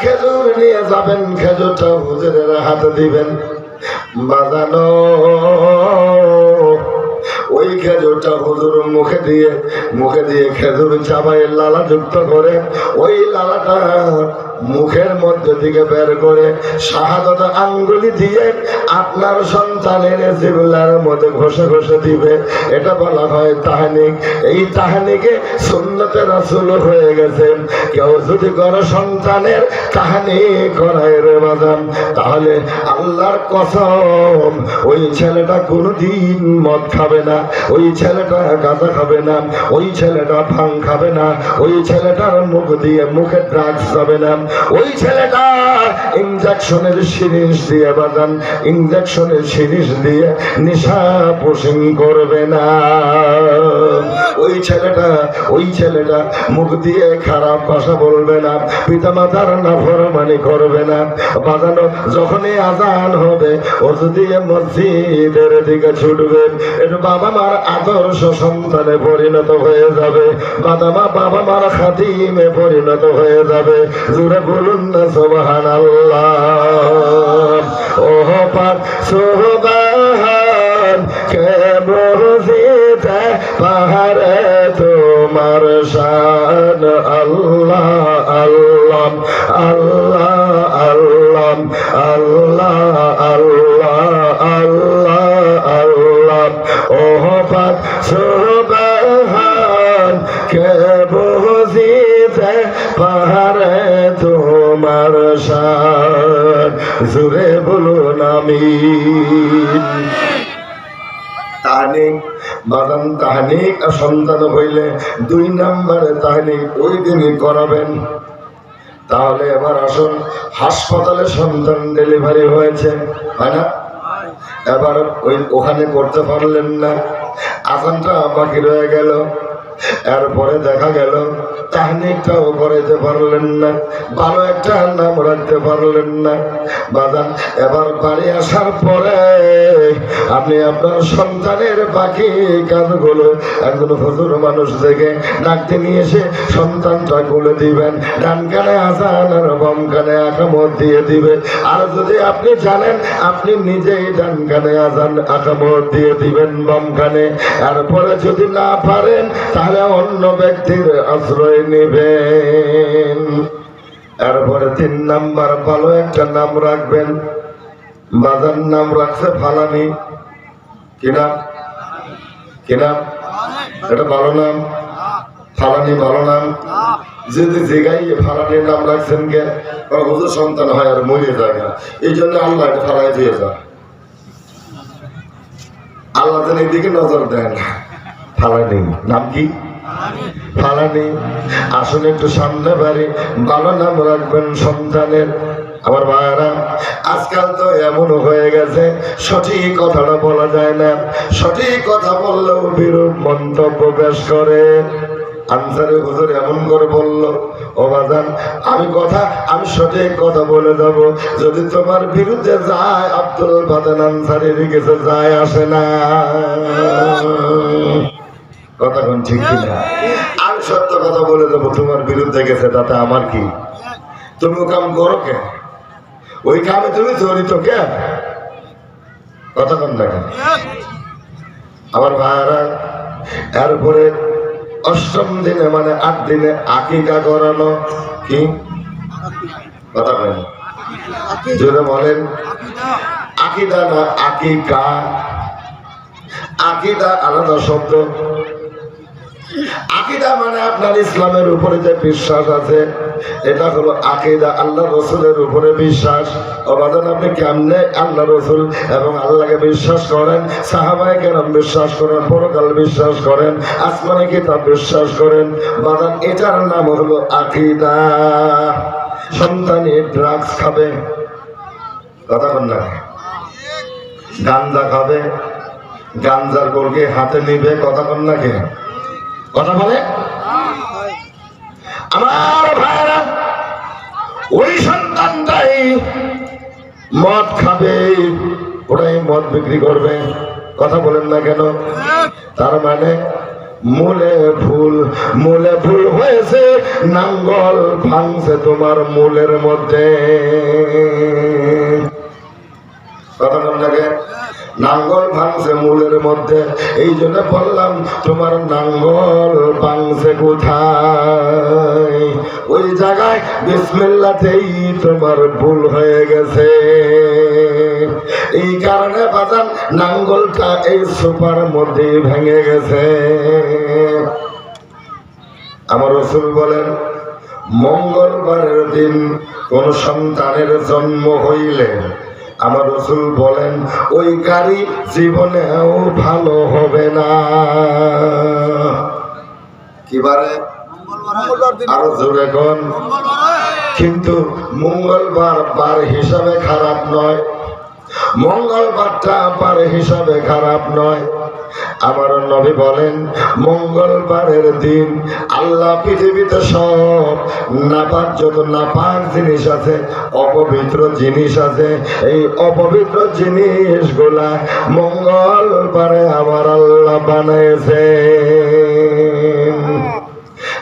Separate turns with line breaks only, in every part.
খেজুর নিয়ে যাবেন, খেজুরটা হুজুরের হাতে দিবেন। বাজানো, ওই খেজুরটা হুজুর মুখে দিয়ে মুখে দিয়ে খেজুর চাবাই লালা যুক্ত করে, ওই লালাটা মুখের মধ্যে থেকে বের করে শাহাদত আঙ্গুলি দিয়ে আপনার সন্তানের জিবলার মধ্যে ঘষে ঘষে দিবে। এটা বলা হয় তাহানিক। এই তাহানিকে সুন্নতে রাসুল হয়ে গেছেন। কেউ যদি কোনো সন্তানের কাহানি করায় রে বাজান, তাহলে আল্লাহর কসম, ওই ছেলেটা কোনোদিন মদ খাবে না, ওই ছেলেটা গাঁজা খাবে না, ওই ছেলেটা ভাং খাবে না, ওই ছেলেটার মুখ দিয়ে মুখে ড্রাগস যাবে না। ওই ছেলেটা ইঞ্জেকশনের সিরিজ দিয়ে বাজান ইঞ্জেকশনের সিরিজ দিয়ে নেশা পোষণ করবে না। ওই ছেলেটা ওই ছেলেটা মুখ দিয়ে খারাপ ভাষা বলবে না পিতা মাতার না ফরমানি করবে না। বাজানো যখনই আজান হবে ও যদি মসজিদের দিকে ছুটবে এটা বাবা মার আদর্শ সন্তানে পরিণত হয়ে যাবে। বাবা মা বাবা মার খাতিমে পরিণত হয়ে যাবে। জুড়ে বলুন না সোহান আল্লাহ ওহ পার সোহান কেমন যেতে পাহাড়ে তোমার শান। আল্লাহ আল্লাহ আল্লাহ। শান জুড়ে বলুন আমিন তাহানিক বাদান তাহানিক আর সন্তান হইলে দুই নম্বরে তাহানিক ওই দিনই করাবেন। তাহলে এবার আসুন, হাসপাতালে সন্তান ডেলিভারি হয়েছে, হয় না? এবার ওই ওখানে করতে পারলেন না। আসানটা বাকি রয়ে গেল। এরপরে দেখা গেল তাহনিকটাও করাইতে পারলেন না, ভালো একটা নাম রাখতে পারলেন না। এবার বাড়ি আসার পরে আপনি আপনার সন্তানের বাকি কাজগুলো একজন মানুষ থেকে ডাকতে নিয়ে এসে সন্তানটা খুলে দিবেন। ডান কানে আসান আর বাম কানে আকামত দিয়ে দিবে। আর যদি আপনি জানেন, আপনি নিজেই ডান কানে আজান, আকামত দিয়ে দিবেন বাম কানে। এরপরে যদি না পারেন, তাহলে অন্য ব্যক্তির আশ্রয় নেবেন। এরপরে তিন নাম্বার, ভালো একটা নাম রাখবেন। বাজার নাম রাখছে ফালানি। কি নাম? কি নাম? এটা ভালো নাম। ফালানি ভালো নাম। যদি জিগাই ফালানির নাম রাখছেন ওরা হুজুর সন্তান হয় আর মরে যায় না। এই জন্য আল্লাহ ফালাই দিয়ে যায় আল্লাহ যেন এইদিকে নজর দেন। ফালানি, নাম কি? ফালানি আসলে একটু সামনে বাড়ি, ভালো নাম রাখবেন সন্তানের। আমার ভাইয়ারা, আজকাল তো এমন হয়ে গেছে, সঠিক কথাটা বলা যায় না। সঠিক কথা বললেও বিরূপ মন্তব্য পেশ করে। আনসারে হুজুর এমন করে বলল, ও বাজান, আমি কথা, আমি সঠিক কথা বলে যাব। যদি তোমার বিরুদ্ধে যায়, আব্দুল বাদান আনসারির কিছু যায়, আসে না। কথা ঠিক কিনা? আমি সত্য কথা বলে দেবো, তোমার বিরুদ্ধে গেছে, তাতে আমার কি? তুমি ও কাম করো কে? ওই কামে তুমি জড়িত কে? কথা দেখেন? আমার ভাইয়ারা এরপরে অষ্টম দিনে মানে আট দিনে আকিকা করানো কি? কথা কয় জোরে বলেন। আকিদা না আকিকা? আকিদা আলাদা শব্দ। আকিদা মানে আপনার ইসলামের উপরে যে বিশ্বাস আছে, এটা হলো আকিদা, আল্লাহ রসুলের উপরে বিশ্বাস। অবাদন আপনি কেমনে আল্লাহ রসুল এবং আল্লাহকে বিশ্বাস করেন? সাহাবাই কেরাম বিশ্বাস করেন, পরকাল বিশ্বাস করেন, আসমানি কিতাব বিশ্বাস করেন। বাদান এটার নাম হলো আকিদা। সন্তানি ড্রাগস খাবে। কথা বল না। গাঞ্জা খাবে। গাঞ্জার গোলকে হাতে নিবে, কথা বল না কে কথা বলে? আমার ভাইরা ওই সন্তানটাই মদ খাবে, ওরাই মদ বিক্রি করবে। কথা বলেন না কেন? তার মানে মূলে ভুল মূলে ভুল হয়েছে, নাঙ্গল ভাঙছে তোমার মূলের মধ্যে। কথা বল লাগে নাঙ্গল ভাঙছে মূলের মধ্যে। এই জন্য বললাম, তোমার নাঙ্গল ভাঙছে কোথায়? ওই জায়গায় বিসমিল্লাতেই তোমার ভুল হয়ে গেছে। এই কারণে বাজান, নাঙ্গলটা এই সোফার মধ্যে ভেঙে গেছে। আমার রসুল বলেন, মঙ্গলবারের দিন কোন সন্তানের জন্ম হইলে আমার রসুল বলেন, ওই গাড়ি জীবনেও ভালো হবে না। কিবারে? আরও জোরে কোন। কিন্তু মঙ্গলবার বার হিসাবে খারাপ নয়। মঙ্গলবারটা বার হিসাবে খারাপ নয়। আমার নবী বলেন, মঙ্গলবারের দিন আল্লাহ পৃথিবীতে সব নাপাক যত নাপাক জিনিস আছে, অপবিত্র জিনিস আছে, এই অপবিত্র জিনিসগুলা মঙ্গলবারে আমার আল্লাহ বানাইছে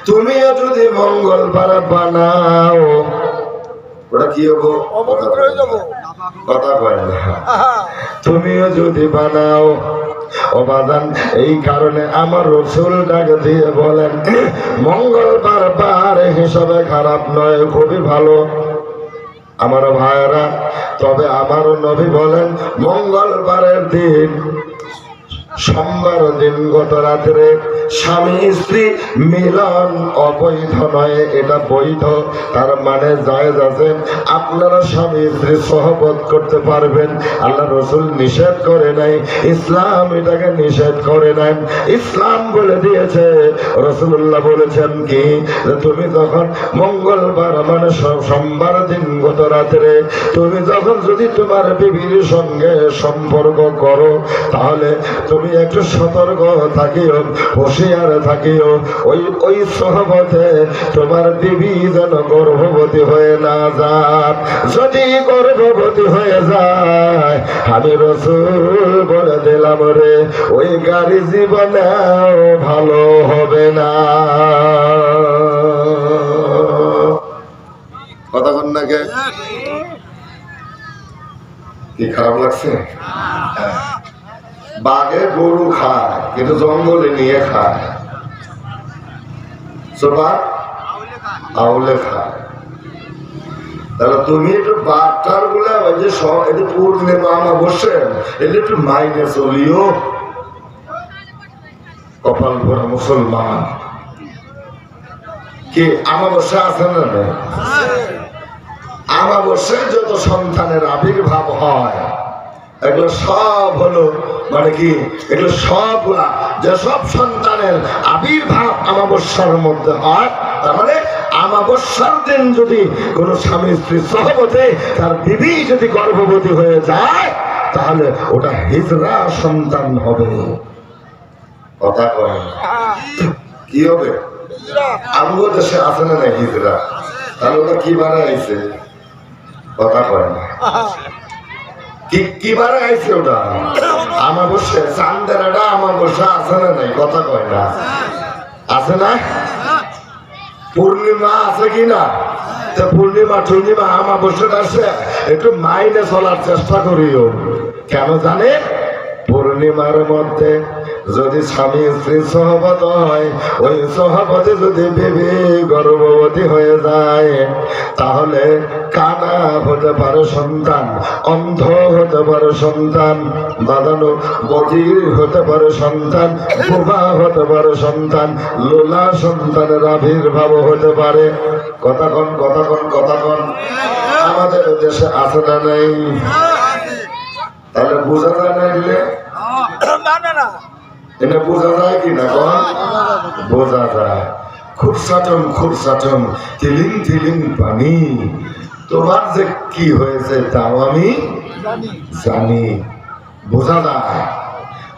তুমিও যদি মঙ্গলবারে বানাও, ওটা কি হব?
অপবিত্র হয়ে যাব।
কথা কয় না। তুমিও যদি বানাও অবাদান এই কারণে আমার রসুল ডাক দিয়ে বলেন মঙ্গলবার বার হিসাবে খারাপ নয় খুবই ভালো। আমার ভাইয়েরা তবে আমার নবী বলেন মঙ্গলবারের দিন সোমবার দিন গত রাত্রে স্বামী স্ত্রী মিলন অবৈধ নয়, এটা বৈধ, তার মানে জায়েজ আছে। আপনারা স্বামী স্ত্রী সহবত করতে পারবেন। আল্লাহ রসুল নিষেধ করে নাই, ইসলাম এটাকে নিষেধ করে নাই। ইসলাম বলে দিয়েছে রসুল্লাহ বলেছেন কি তুমি যখন মঙ্গলবার মানে সোমবার দিন গত রাত্রে তুমি যখন যদি তোমার বিবির সঙ্গে সম্পর্ক করো, তাহলে তুমি একটু সতর্ক থাকিও, হুঁশিয়ার থাকিও। ওই ওই সহমতে তোমার বিবি যেন গর্ভবতী হয়ে না যায় যদি গর্ভবতী হয়ে যায়, আমি রসুল বলে দিলাম রে, ওই গাড়ি জীবনেও ভালো হবে না। কথা কন না কে? কি খারাপ লাগছে? বাঘে গরু খায়, কিন্তু জঙ্গলে নিয়ে খায়। আউলে খায়। তাহলে তুমি একটু বাঘটারগুলা ওই যে সব একটু পূর্ণিমা আমা বসে এটা একটু মাইনে চলিও। কপাল ভরা মুসলমান। কি, আমাবস্যা আছে না আমাবস্যায় যত সন্তানের আবির্ভাব হয় এগুলো সব হলো মানে কি? এগুলো সবগুলা যে সব সন্তানের আবির্ভাব আমাবস্যার মধ্যে হয়, তার মানে আমাবস্যার দিন যদি কোনো স্বামী স্ত্রী সহবতে, তার বিবি যদি গর্ভবতী হয়ে যায়, তাহলে ওটা হিজরা সন্তান হবে। কথা কয় কি হবে? আমগো দেশে আছে না হিজরা? তাহলে ওটা কি বানাইছে কথা কয় না। কি কি বারে ওটা? আছে না নাই? কথা কয় আছে না? পূর্ণিমা আছে কি না? তা পূর্ণিমা, টুর্ণিমা আমার বসে আছে একটু মাইনে চলার চেষ্টা করিও। কেন জানে পূর্ণিমার মধ্যে যদি স্বামী স্ত্রী সহবত হয় ওই সহবতে যদি বেবি গর্ভবতী হয়ে যায় তাহলে কানা হতে পারে সন্তান অন্ধ হতে পারে সন্তান বাঁধানো বধির হতে পারে সন্তান বোবা হতে পারে সন্তান লোলা সন্তানের আবির্ভাব হতে পারে। কথা কন কথা কন কথা কন। আমাদের দেশে আছে না নেই? তাহলে বোঝা যায়
না না না।
এটা বোঝা যায় কি না কন বোঝা যায়। খুরসাটম খুরসাটম তিলিং তিলিং পানি। তোমার যে কি হয়েছে তাও আমি
জানি।
জানি। বোঝা যায়।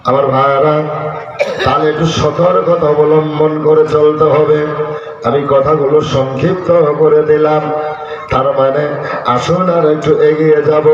আমার ভাইয়ারা তাহলে একটু সতর্কতা অবলম্বন করে চলতে হবে। আমি কথাগুলো সংক্ষিপ্ত করে দিলাম। তার মানে আসুন আর একটু এগিয়ে যাব।